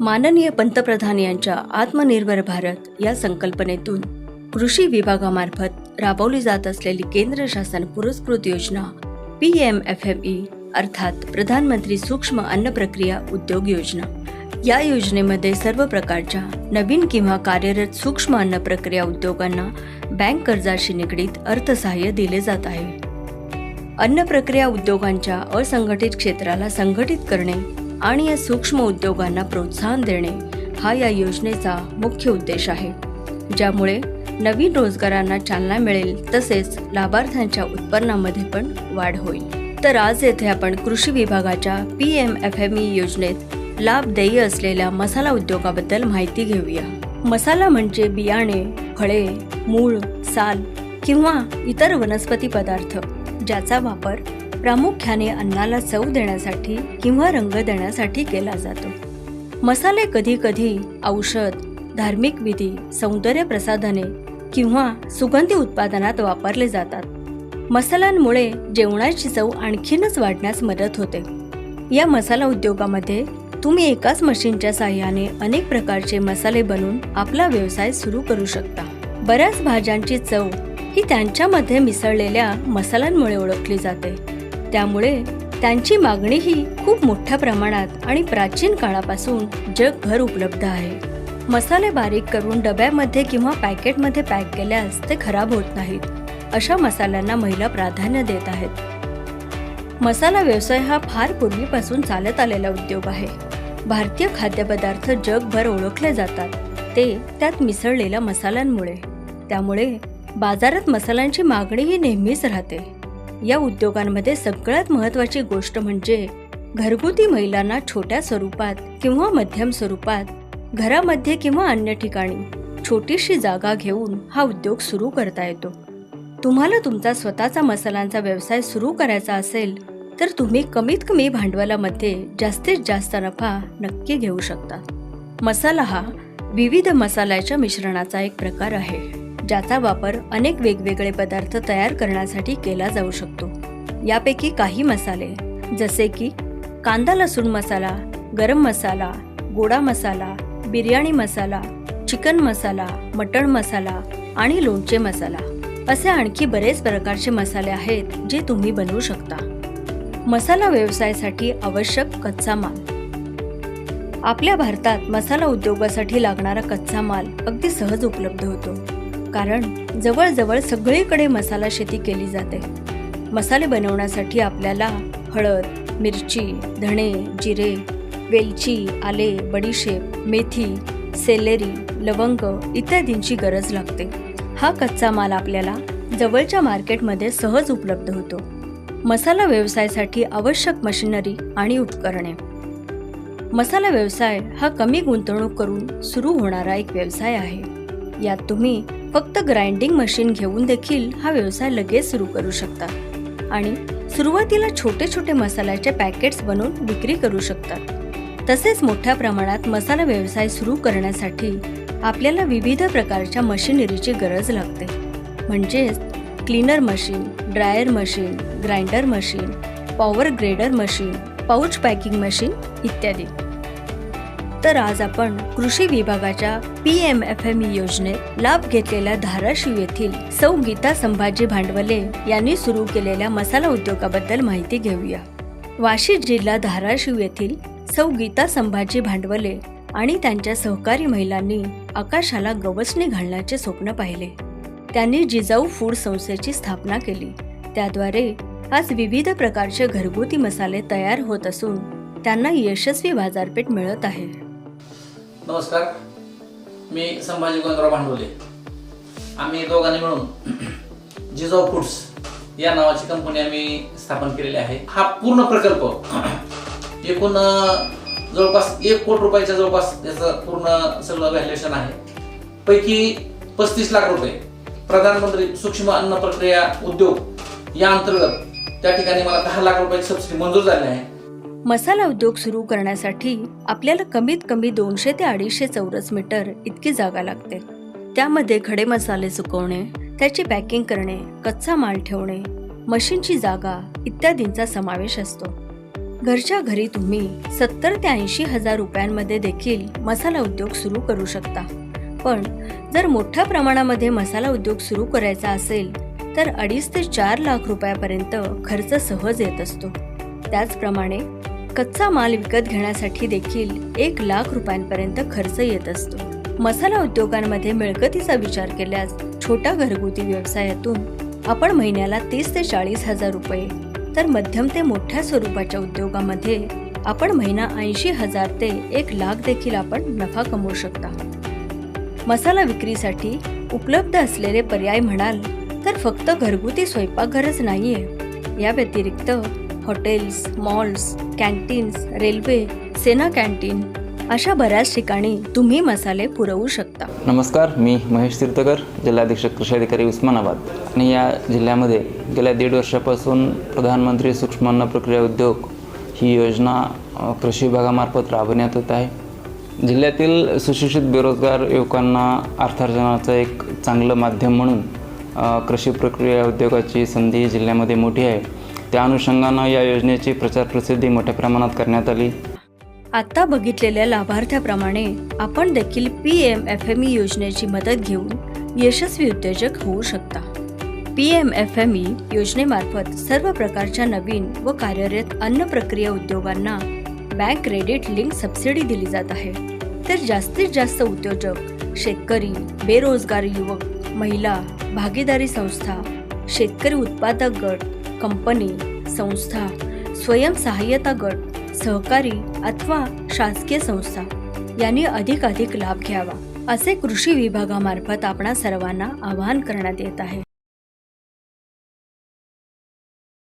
माननीय पंतप्रधान यांच्या आत्मनिर्भर भारत या संकल्पनेतून कृषी विभागामार्फत राबवली जात असलेली केंद्र शासन पुरस्कृत योजना P M F M E अर्थात प्रधानमंत्री सूक्ष्म अन्न प्रक्रिया उद्योग योजना. या योजनेमध्ये सर्व प्रकारच्या नवीन किंवा कार्यरत सूक्ष्म अन्न प्रक्रिया उद्योगांना बँक कर्जाशी निगडीत अर्थसहाय्य दिले जात आहे. अन्न प्रक्रिया उद्योगांच्या असंघटित क्षेत्राला संघटित करणे आणि या सूक्ष्म उद्योगांना प्रोत्साहन देणे हा या योजनेचा मुख्य उद्देश आहे. ज्यामुळे नवीन रोजगारांना चालना मिळेल तसेच लाभार्थ्यांच्या उत्पन्नामध्ये पण वाढ होईल. तर आज येथे आपण कृषी विभागाच्या P M F M E योजनेत लाभ देय असलेल्या मसाला उद्योगाबद्दल माहिती घेऊया. मसाला म्हणजे बियाणे फळे मूळ साल किंवा इतर वनस्पती पदार्थ. ज्याचा वापर प्रामुख्याने अन्नाला चव देण्यासाठी किंवा रंग देण्यासाठी केला जातो. मसाले कधी कधी औषध धार्मिक विधी सौंदर्य प्रसाधने किंवा सुगंधी उत्पादनात वापरले जातात. मसाल्यांमुळे जेवणाची चव आणखीनच वाढण्यास मदत होते. या मसाला उद्योगामध्ये तुम्ही एकाच मशीनच्या साहाय्याने अनेक प्रकारचे मसाले बनवून आपला व्यवसाय सुरू करू शकता. बऱ्याच भाज्यांची चव ही त्यांच्यामध्ये मिसळलेल्या मसाल्यांमुळे ओळखली जाते. त्यामुळे त्यांची मागणीही खूप मोठ्या प्रमाणात आणि प्राचीन काळापासून जगभर उपलब्ध आहे. मसाले बारीक करून डब्यामध्ये किंवा पॅकेटमध्ये पॅक केल्यास ते खराब होत नाहीत. अशा मसाल्यांना महिला प्राधान्य देत आहेत. मसाला व्यवसाय हा फार पूर्वीपासून चालत आलेला उद्योग आहे. भारतीय खाद्यपदार्थ जगभर ओळखले जातात. ते त्यात मिसळलेल्या मसाल्यांमुळे. त्यामुळे बाजारात मसाल्यांची मागणी ही नेहमीच राहते. या उद्योगांमध्ये सगळ्यात महत्त्वाची गोष्ट म्हणजे घरगुती महिलांना छोट्या स्वरूपात किंवा मध्यम स्वरूपात घरामध्ये किंवा अन्य ठिकाणी छोटीशी जागा घेऊन हा उद्योग सुरू करता येतो. तुम्हाला तुमचा स्वतःचा मसाल्यांचा व्यवसाय सुरू करायचा असेल तर तुम्ही कमीत कमी भांडवलामध्ये जास्तीत जास्त नफा नक्की घेऊ शकता. मसाला हा विविध मसाल्याच्या मिश्रणाचा एक प्रकार आहे. ज्याचा वापर अनेक वेगवेगळे पदार्थ तयार करण्यासाठी केला जाऊ शकतो. यापैकी काही मसाले जसे की कांदा लसूण मसाला गरम मसाला गोडा मसाला बिर्याणी मसाला चिकन मसाला मटण मसाला आणि लोणचे मसाला. असे आणखी बरेच प्रकारचे मसाले आहेत जे तुम्ही बनवू शकता. मसाला व्यवसायासाठी आवश्यक कच्चा माल. आपल्या भारतात मसाला उद्योगासाठी लागणारा कच्चा माल अगदी सहज उपलब्ध होतो. कारण जवळजवळ सगळीकडे मसाला शेती केली जाते. मसाले बनवण्यासाठी आपल्याला हळद मिरची धणे जिरे वेलची आले बडीशेप मेथी सेलेरी लवंग इत्यादींची गरज लागते. हा कच्चा माल आपल्याला जवळच्या मार्केटमध्ये सहज उपलब्ध होतो. मसाला व्यवसायासाठी आवश्यक मशिनरी आणि उपकरणे. मसाला व्यवसाय हा कमी गुंतवणूक करून सुरू होणारा एक व्यवसाय आहे. यात तुम्ही फक्त ग्राइंडिंग मशीन घेऊन देखील हा व्यवसाय लगेच सुरू करू शकता. आणि सुरुवातीला छोटे छोटे मसाल्याचे पॅकेट्स बनवून विक्री करू शकतात तसेच मोठ्या प्रमाणात मसाला व्यवसाय सुरू करण्यासाठी आपल्याला विविध प्रकारच्या मशिनरीची गरज लागते. म्हणजेच cleaner machine dryer machine grinder machine power grader machine pouch packing machine इत्यादी. तर आज आपण कृषी विभागाच्या P M F M E योजनेत लाभ घेतलेल्या धाराशिव येथील सौ गीता संभाजी भांडवले यांनी सुरू केलेल्या मसाला उद्योगाबद्दल माहिती घेऊया. वाशी जिल्हा धाराशिव येथील सौ गीता संभाजी भांडवले आणि त्यांच्या सहकारी महिलांनी आकाशाला गवसणी घालण्याचे स्वप्न पाहिले. त्यांनी जिजाऊ फूड संस्थेची स्थापना केली. त्याद्वारे आज विविध प्रकारचे घरगुती मसाले तयार होत असून त्यांना यशस्वी बाजारपेठ मिळत आहे. नमस्कार. मी संभाजी गोविंदराव भांडवले. आम्ही दोघांनी मिळून जिजाऊ फूड्स या नावाची कंपनी आम्ही स्थापन केलेली आहे. हा पूर्ण प्रकल्प एकूण जवळपास एक कोटी रुपयाच्या जवळपास याचं पूर्ण सगळं व्हॅल्युएशन आहे. पैकी पस्तीस लाख रुपये प्रधानमंत्री सूक्ष्म अन्न प्रक्रिया उद्योग या अंतर्गत त्या ठिकाणी मला दहा लाख रुपयाची सबसिडी मंजूर झाली आहे. मसाला उद्योग सुरू करण्यासाठी आपल्याला कमीत कमी दोनशे ते अडीचशे चौरस मीटर इतकी जागा लागते. त्यामध्ये खडे मसाले सुकवणे त्याची पॅकिंग करणे कच्चा माल ठेवणे मशीनची जागा इत्यादींचा समावेश असतो. घरच्या घरी तुम्ही सत्तर ते ऐंशी हजार रुपयांमध्ये देखील मसाला उद्योग सुरू करू शकता. पण जर मोठ्या प्रमाणामध्ये मसाला उद्योग सुरू करायचा असेल तर अडीच ते चार लाख रुपयापर्यंत खर्च सहज येत असतो. त्याचप्रमाणे कच्चा माल विकत घेण्यासाठी देखील एक लाख रुपयांपर्यंत खर्च येत असतो. मसाला उद्योगांमध्ये मिळकतीचा विचार केल्यास छोट्या घरगुती व्यवसायातून आपण महिन्याला तीस ते चाळीस हजार रुपये तर मध्यम ते मोठ्या स्वरूपाच्या उद्योगामध्ये आपण महिना ऐंशी हजार ते एक लाख देखील आपण नफा कमवू शकता. मसाला विक्रीसाठी उपलब्ध असलेले पर्याय म्हणाल तर फक्त घरगुती स्वयंपाकघरच नाहीये. या व्यतिरिक्त हॉटेल्स मॉल्स कॅन्टीन्स रेल्वे सेना कॅन्टीन अशा बऱ्याच ठिकाणी तुम्ही मसाले पुरवू शकता. नमस्कार मी महेश तीर्थकर जिल्हाधीक्षक कृषी अधिकारी उस्मानाबाद आणि या जिल्ह्यामध्ये गेल्या दीड वर्षापासून प्रधानमंत्री सूक्ष्म अन्न प्रक्रिया उद्योग ही योजना कृषी विभागामार्फत राबवण्यात येत आहे. जिल्ह्यातील सुशिक्षित बेरोजगार युवकांना अर्थार्जनाचं एक चांगलं माध्यम म्हणून कृषी प्रक्रिया उद्योगाची संधी जिल्ह्यामध्ये मोठी आहे. त्या अनुषंगानं या योजनेची प्रचार प्रसिद्धी मोठ्या प्रमाणात करण्यात आली. आता बघितलेल्या लाभार्थ्याप्रमाणे आपण देखील P M F M E योजनेची मदत घेऊन यशस्वी उद्योजक होऊ शकता. P M F M E योजनेमार्फत सर्व प्रकारच्या नवीन व कार्यरत अन्न प्रक्रिया उद्योगांना बँक क्रेडिट लिंक सबसिडी दिली जात आहे. तर जास्तीत जास्त उद्योजक शेतकरी बेरोजगार युवक महिला भागीदारी संस्था शेतकरी उत्पादक गट कंपनी संस्था स्वयंसहाय्यता गट सहकारी अथवा शासकीय संस्था यांनी अधिकाधिक लाभ घ्यावा असे कृषी विभागामार्फत आपणा सर्वांना आवाहन करण्यात येत आहे.